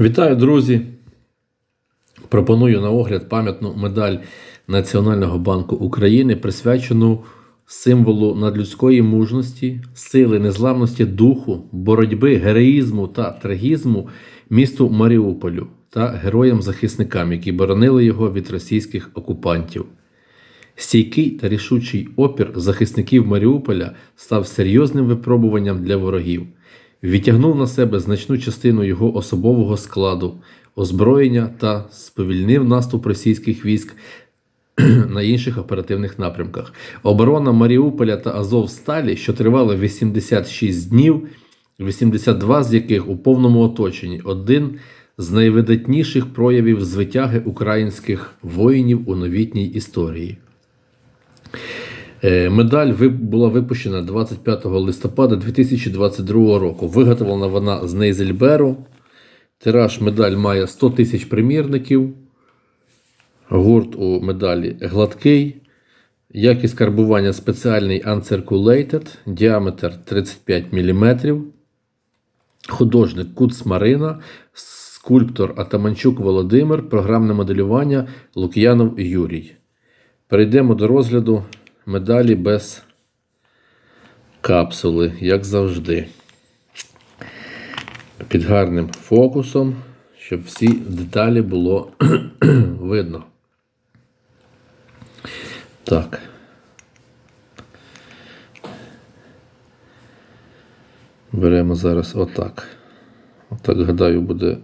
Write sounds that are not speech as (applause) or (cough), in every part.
Вітаю, друзі! Пропоную на огляд пам'ятну медаль Національного банку України, присвячену символу надлюдської мужності, сили, незламності духу, боротьби, героїзму та трагізму місту Маріуполю та героям-захисникам, які боронили його від російських окупантів. Стійкий та рішучий опір захисників Маріуполя став серйозним випробуванням для ворогів, відтягнув на себе значну частину його особового складу, озброєння та сповільнив наступ російських військ (clears throat) на інших оперативних напрямках. Оборона Маріуполя та Азовсталі, що тривала 86 днів, 82 з яких у повному оточенні, один з найвидатніших проявів звитяги українських воїнів у новітній історії. Е, Медаль була випущена 25 листопада 2022 року. Виготовлена вона з Нейзельберу. Тираж медаль має 100 тисяч примірників. Гурт у медалі гладкий. Якість карбування спеціальний Uncirculated, діаметр 35 мм. Художник Куц Марина, скульптор Атаманчук Володимир, програмне моделювання Лук'янов Юрій. Перейдемо до розгляду медалі без капсули, як завжди. Під гарним фокусом, щоб всі деталі було (clears throat) видно. Так. Беремо зараз отак. Отак, гадаю, буде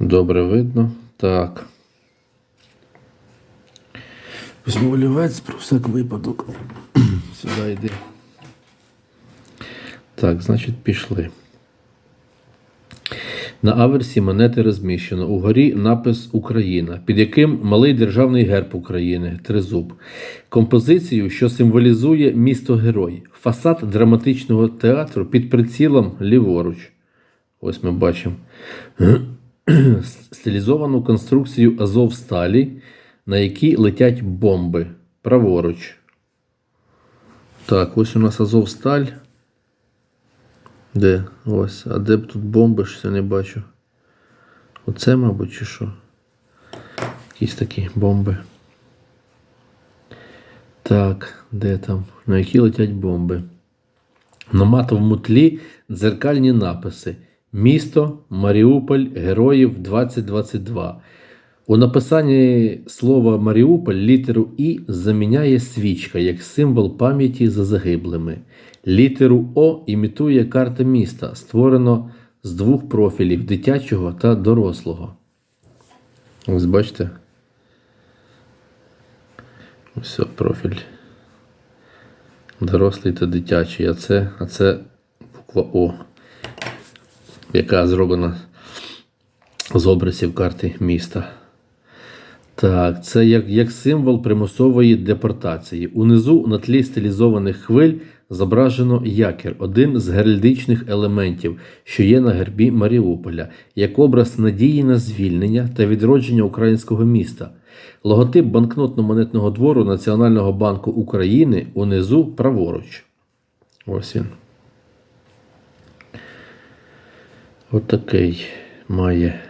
добре видно. Так. Візьму про всяк випадок. (clears throat) Сюди йди. Так, значить, пішли. На аверсі монети розміщено. Угорі напис Україна, під яким малий державний герб України тризуб. Композицію, що символізує місто Герой. Фасад драматичного театру під прицілом ліворуч. Ось ми бачимо. (clears throat) Стилізовану конструкцію Азовсталі, на якій летять бомби. Праворуч. Так, ось у нас Азовсталь. Де? Ось. А де б тут бомби, що я не бачу. Оце, мабуть, чи що? Якісь такі бомби. Так, де там? На які летять бомби? На матовому тлі дзеркальні написи. Місто Маріуполь Героїв 2022. У написанні слова Маріуполь літеру І заміняє свічка як символ пам'яті за загиблими. Літеру О імітує карта міста, створено з двох профілів дитячого та дорослого. Ось бачите. Ось профіль. Дорослий та дитячий. А це, а це буква О, яка зроблена з образів карти міста. Так, це як, як символ примусової депортації. Унизу на тлі стилізованих хвиль зображено якір, один з геральдичних елементів, що є на гербі Маріуполя, як образ надії на звільнення та відродження українського міста. Логотип банкнотно-монетного двору Національного банку України унизу праворуч. Ось він. Отакий має.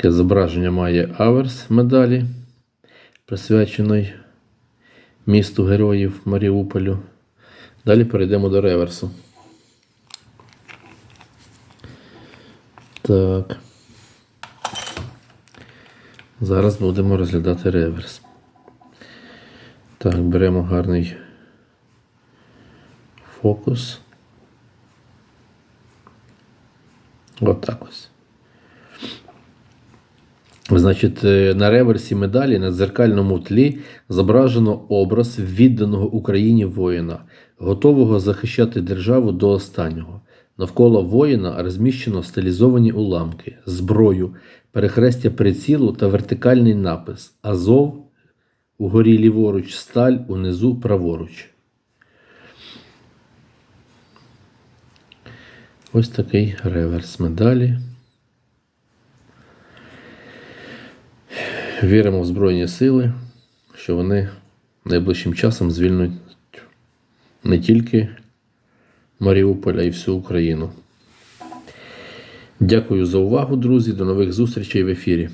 Таке зображення має аверс медалі, присвячений місту героїв Маріуполю. Далі перейдемо до реверсу. Так. Зараз будемо розглядати реверс. Так, беремо гарний фокус. Отак ось. Значить, е, на реверсі медалі на дзеркальному тлі зображено образ відданого Україні воїна, готового захищати державу до останнього. Навколо воїна розміщено стилізовані уламки, зброю, перехрестя прицілу та вертикальний напис Азов угорі ліворуч, сталь унизу праворуч. Ось такий реверс медалі. Віримо в Збройні Сили, що вони найближчим часом звільнять не тільки Маріуполь, а й всю Україну. Дякую за увагу, друзі. До нових зустрічей в ефірі.